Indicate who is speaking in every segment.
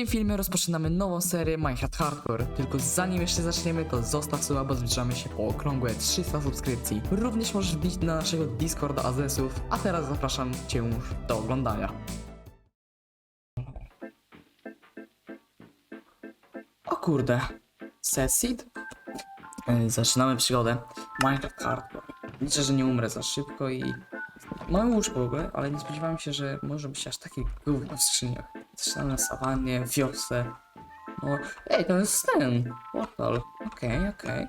Speaker 1: tym filmie rozpoczynamy nową serię Minecraft Hardcore. Tylko zanim jeszcze zaczniemy, to zostaw suba, bo zbliżamy się po okrągłe 300 subskrypcji. Również możesz wbić na naszego Discorda Azesów, a teraz zapraszam Cię już do oglądania. O kurde, set seed? Yy, Zaczynamy przygodę Minecraft Hardcore. Liczę, że nie umrę za szybko i Mamy łóżko w ogóle, ale nie spodziewałem się, że może być aż takie gówno w skrzyniach. Zaczynamy na sawannie, wiosce. No, ej, to jest ten, portal. Okej, okej.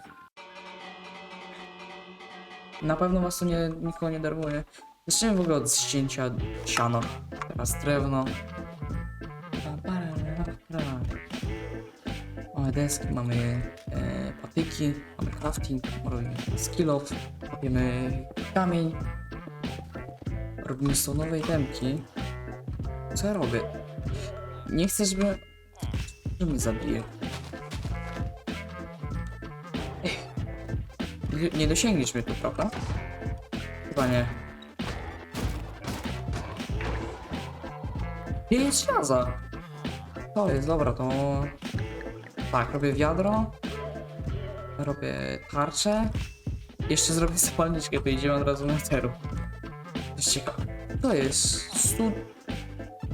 Speaker 1: Na pewno was to nie, nikogo nie darmuje. Zaczniemy w ogóle od ścięcia siano. Teraz drewno. Mamy deski, mamy e, patyki, mamy crafting, robimy skill off, robimy kamień, Robimy stonowe itemki. Co ja robię? Nie chcę, żeby... Żeby mnie zabije. Nie- Nie dosięgniesz mnie tu, prawda? Chyba nie. Pięć żelaza! To jest, dobra, to... Tak, robię wiadro. Robię tarczę. Jeszcze zrobię zapalniczkę, pojedziemy od razu na teru. Jest ciekawe. To jest.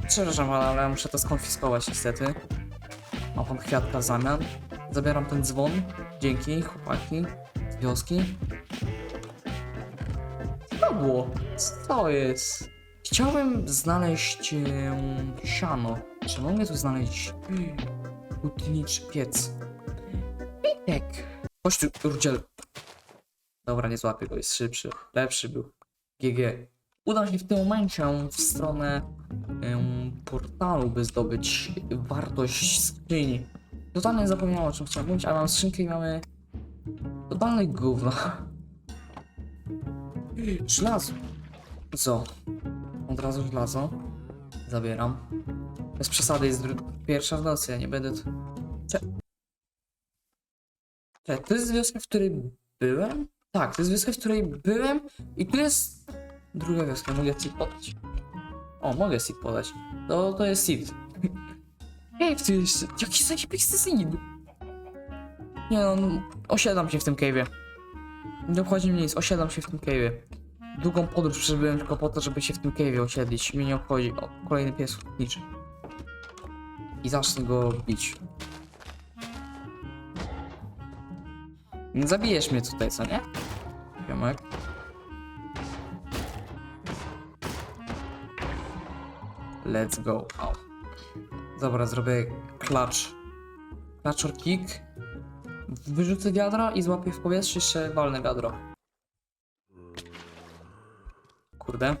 Speaker 1: Przepraszam, ale muszę to skonfiskować niestety. Mam pan kwiatka w zamian. Zabieram ten dzwon. Dzięki, chłopaki. Z wioski. Co to było? Co to jest? Chciałbym znaleźć e, siano. Czy mogę tu znaleźć hutniczy piec? Pitek. Chodź tu, rudziel. Dobra, nie złapię go, jest szybszy. Lepszy był. GG. Uda się w tym momencie w stronę em, portalu, by zdobyć wartość skrzyni. Totalnie zapomniałem o czym chciałem mówić, ale mam skrzynkę i mamy totalne gówno. Żelazo. Co? Od razu żelazo. Zabieram. Bez przesady jest pierwsza w nocy, ja nie będę... t- Cze... Cze... To jest wioska, w której byłem? Tak, to jest wioska, w której byłem i tu jest druga wioska, mogę seed podać. O, mogę seed podać. To, to jest seed. Ej, tu jest... Jaki zajebisty seed! Nie no, osiadam się w tym cave'ie. Nie obchodzi mnie nic, osiadam się w tym cave'ie. Długą podróż przebyłem tylko po to, żeby się w tym cave'ie osiedlić. Mnie nie obchodzi. O, kolejny pies hutniczy. I zacznę go bić. Zabijesz mnie tutaj, co nie? Ziomek. Let's go. O. Dobra, zrobię klacz. Klacz or kick. Wyrzucę wiadro i złapię w powietrze jeszcze walne wiadro. Kurde.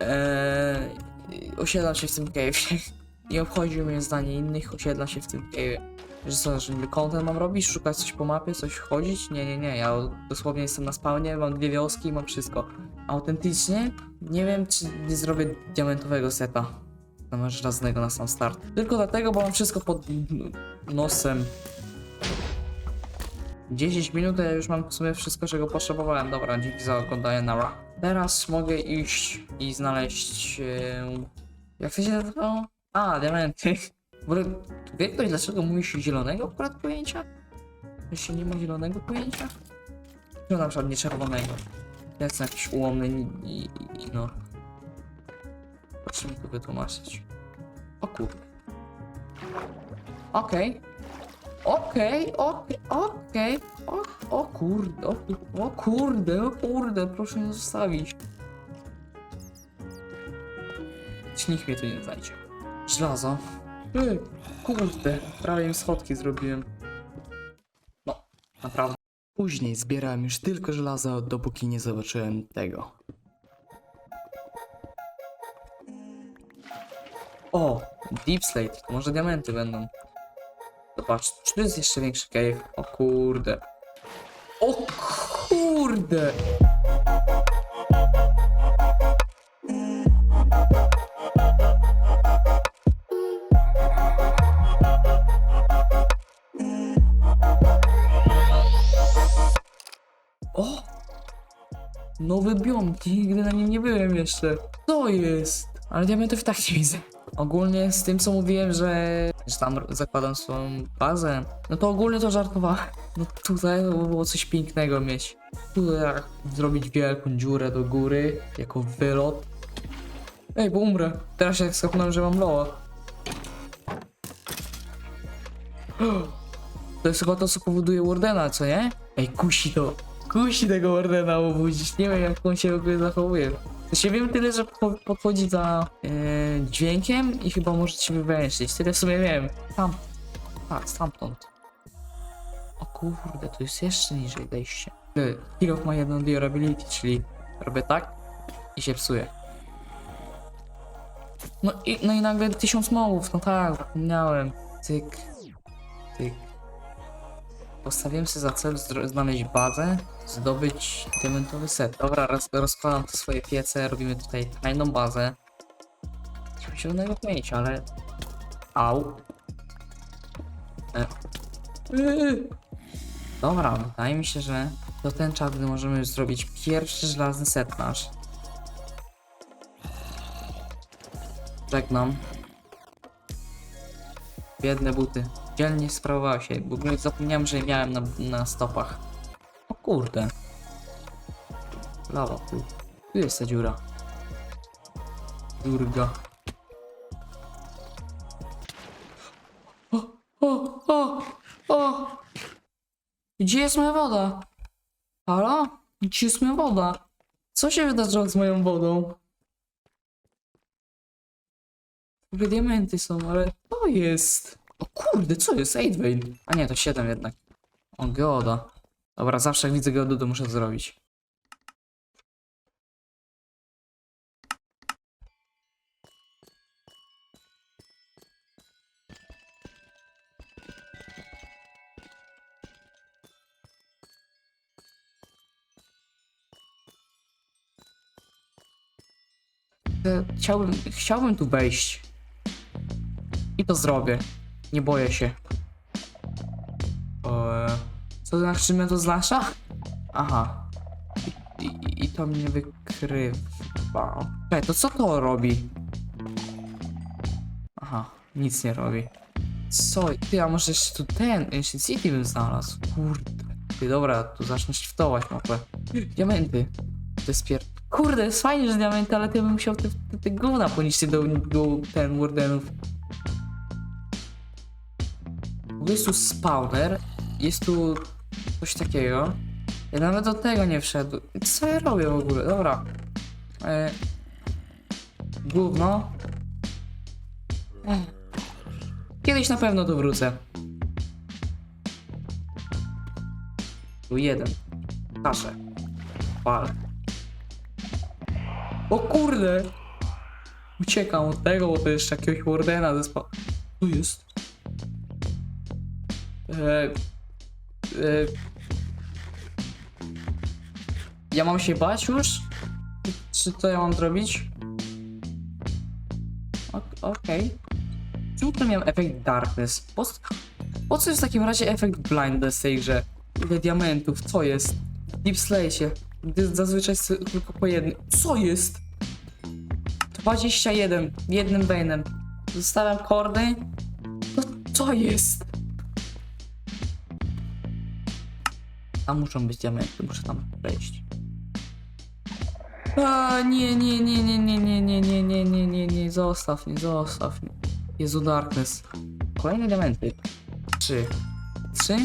Speaker 1: Eee, osiedlam się w tym cave'ie. Nie obchodzi mnie zdanie innych, osiedla się w tym cave'ie. Że co, że niby content mam robić? Szukać coś po mapie? Coś chodzić? Nie, nie, nie. Ja dosłownie jestem na spawnie, mam dwie wioski i mam wszystko. Autentycznie nie wiem, czy nie zrobię diamentowego seta. Tam żelaznego na sam start. Tylko dlatego, bo mam wszystko pod nosem. 10 minut, a ja już mam w sumie wszystko, czego potrzebowałem. Dobra, dzięki za oglądanie Nara. Teraz mogę iść i znaleźć... E... Jak to się nazywało? A, diamenty. W ogóle, wie ktoś dlaczego mówi się zielonego akurat pojęcia? Jeśli nie ma zielonego pojęcia? No na przykład nie czerwonego. Jestem jakiś ułomny i, i, i no. Proszę mi to wytłumaczyć. O kurde. Okej. Okej, okej, okej. O, kurde, o, o kurde, o kurde, proszę mnie zostawić. Nikt mnie tu nie znajdzie. Żelazo. Ej, kurde, prawie im schodki zrobiłem. No, naprawdę. Później zbierałem już tylko żelazo, dopóki nie zobaczyłem tego. O, Deep Slate, to może diamenty będą. Zobacz, czy tu jest jeszcze większy cave? O kurde. O kurde! Nowy biom, nigdy na nim nie byłem jeszcze. Co jest? Ale diamentów tak nie widzę. ogólnie z tym co mówiłem, że, że tam zakładam swoją bazę, no to ogólnie to żartowałem. No tutaj to było coś pięknego mieć. Tutaj tak zrobić wielką dziurę do góry, jako wylot. Ej, bo umrę. Teraz się skapnąłem, że mam loa. To jest chyba to, co powoduje Wardena, co nie? Ej, kusi to. Kusi tego Wardena obudzić. Nie wiem, jak on się w ogóle zachowuje. To się wiem tyle, że po, podchodzi za e, dźwiękiem i chyba może cię wywęszyć. Tyle w sumie wiem. Tam. Tak, stamtąd. O kurde, to jest jeszcze niżej wejście. Ty, Killok ma jedną durability, czyli robię tak i się psuje. No i, no i nagle tysiąc małów, no tak, zapomniałem. Tyk, tyk. Postawiłem sobie za cel znaleźć bazę, zdobyć diamentowy set. Dobra, roz, rozkładam te swoje piece, robimy tutaj tajną bazę. Nie mam zielonego pojęcia, ale... Au. E. Dobra, wydaje mi się, że to ten czas, gdy możemy już zrobić pierwszy żelazny set nasz. Żegnam. Biedne buty. Dzielnie sprawowały się. Ogóle zapomniałem, że miałem na, na stopach. O kurde. Lawa tu. Tu jest ta dziura. Durga. O, o, o, o! Gdzie jest moja woda? Halo? Gdzie jest moja woda? Co się wydarzyło z moją wodą? Ogóle diamenty są, ale to jest. O kurde, co jest? 8 vein. A nie, to 7 jednak. O, geoda. Dobra, zawsze jak widzę geodę, to muszę zrobić. Chciałbym, chciałbym tu wejść. I to zrobię. Nie boję się. Eee, co znaczy mnie to znasza? Aha. I, i, I to mnie wykrywa. Czekaj, to co to robi? Aha, nic nie robi. Co? Ty, a może jeszcze tu ten Ancient City bym znalazł? Kurde. Ty, dobra, tu zacznę shiftować mapę. Diamenty. To jest pier... Kurde, jest fajnie, że diamenty, ale ty bym musiał te, te, te gówna do, do ten Wardenów. Tu spawner, jest tu coś takiego. Ja nawet do tego nie wszedł. Co ja robię w ogóle? Dobra. E... Gówno. Ech. Kiedyś na pewno tu wrócę. Tu jeden. Kaszę. Pal. O kurde! Uciekam od tego, bo to jeszcze jakiegoś Wardena zespa... Tu jest. E, e, ja mam się bać już? Czy to ja mam zrobić? Okej. Czemu to miałem efekt Darkness? Po, po co jest w takim razie efekt Blindness w tej grze? Ile diamentów? Co jest? Deep Slate'ie. Gdy zazwyczaj jest tylko po jednym. Co jest? 21. Jednym Bane'em. Zostawiam kordy. No co jest? Tam muszą być diamenty, muszę tam wejść. A nie, nie, nie, nie, nie, nie, nie, nie, nie, nie, nie, nie, zostaw mnie, zostaw mnie. Jezu Darkness. Kolejne diamenty. Trzy. Trzy?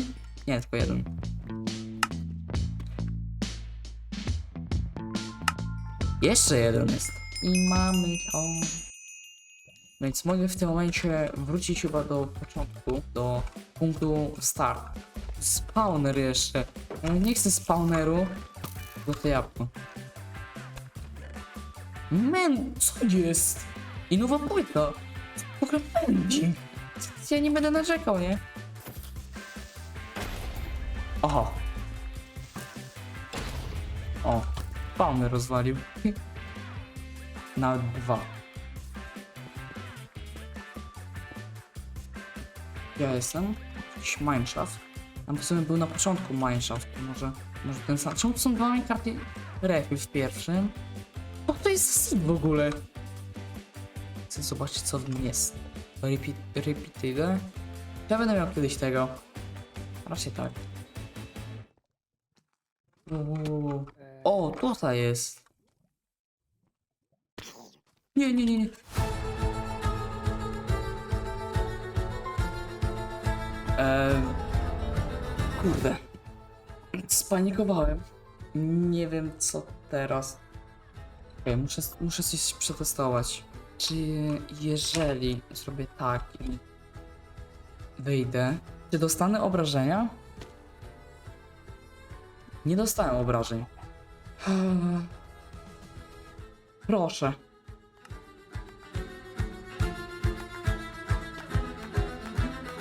Speaker 1: Nie, tylko jeden. Jeszcze jeden jest. I mamy to. Więc mogę w tym momencie wrócić chyba do początku, do punktu start. Spawner jeszcze. Ja nie chcę spawneru. Tej jabłko. Men, co jest? I nowa płyta. W ogóle pędzi. Ja nie będę narzekał, nie? Aha. O, spawner rozwalił. Na dwa. Ja jestem. Jakiś mineshaft. Tam w sumie był na początku mineshaft. Może, może ten sam. Czemu to są dwa karty refy w pierwszym? Co to jest seed w ogóle? chcę zobaczyć co w nim jest. Repeat, repeative? Ja będę miał kiedyś tego. Raczej tak. Uuu. O, tutaj jest. Nie, nie, nie, nie. Eee, kurde. Spanikowałem. Nie wiem co teraz. Okej, muszę, muszę coś przetestować. Czy jeżeli zrobię tak i wyjdę, czy dostanę obrażenia? Nie dostałem obrażeń. Proszę.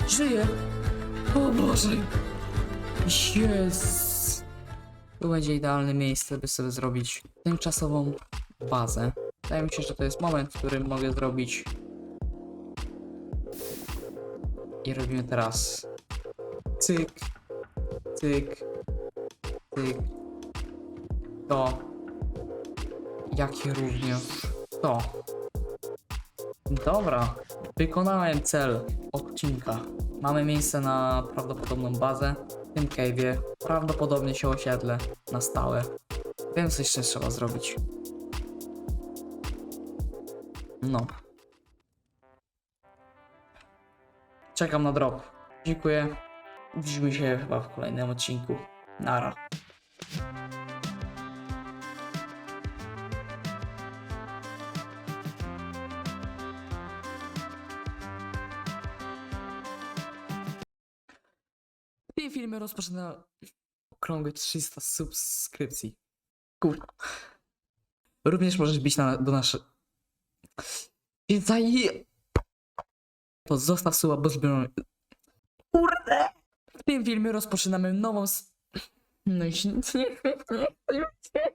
Speaker 1: Żyję. O Boże. Jest. To będzie idealne miejsce, by sobie zrobić tymczasową bazę. Wydaje mi się, że to jest moment, w którym mogę zrobić. I robimy teraz. Cyk. Cyk. Cyk. To. Jakie również to. Dobra. Wykonałem cel odcinka. Mamy miejsce na prawdopodobną bazę. Tym cave'ie prawdopodobnie się osiedlę na stałe. Wiem, co jeszcze trzeba zrobić. No. Czekam na drop. Dziękuję. Widzimy się chyba w kolejnym odcinku. Nara. W tym filmie rozpoczyna okrągłe 300 subskrypcji. Kurwa. Również możesz bić na, do naszej... Więc zaj... To zostaw suba, bo zbiorą... Kurde! W tym filmie rozpoczynamy nową... No i się... Nie, nie,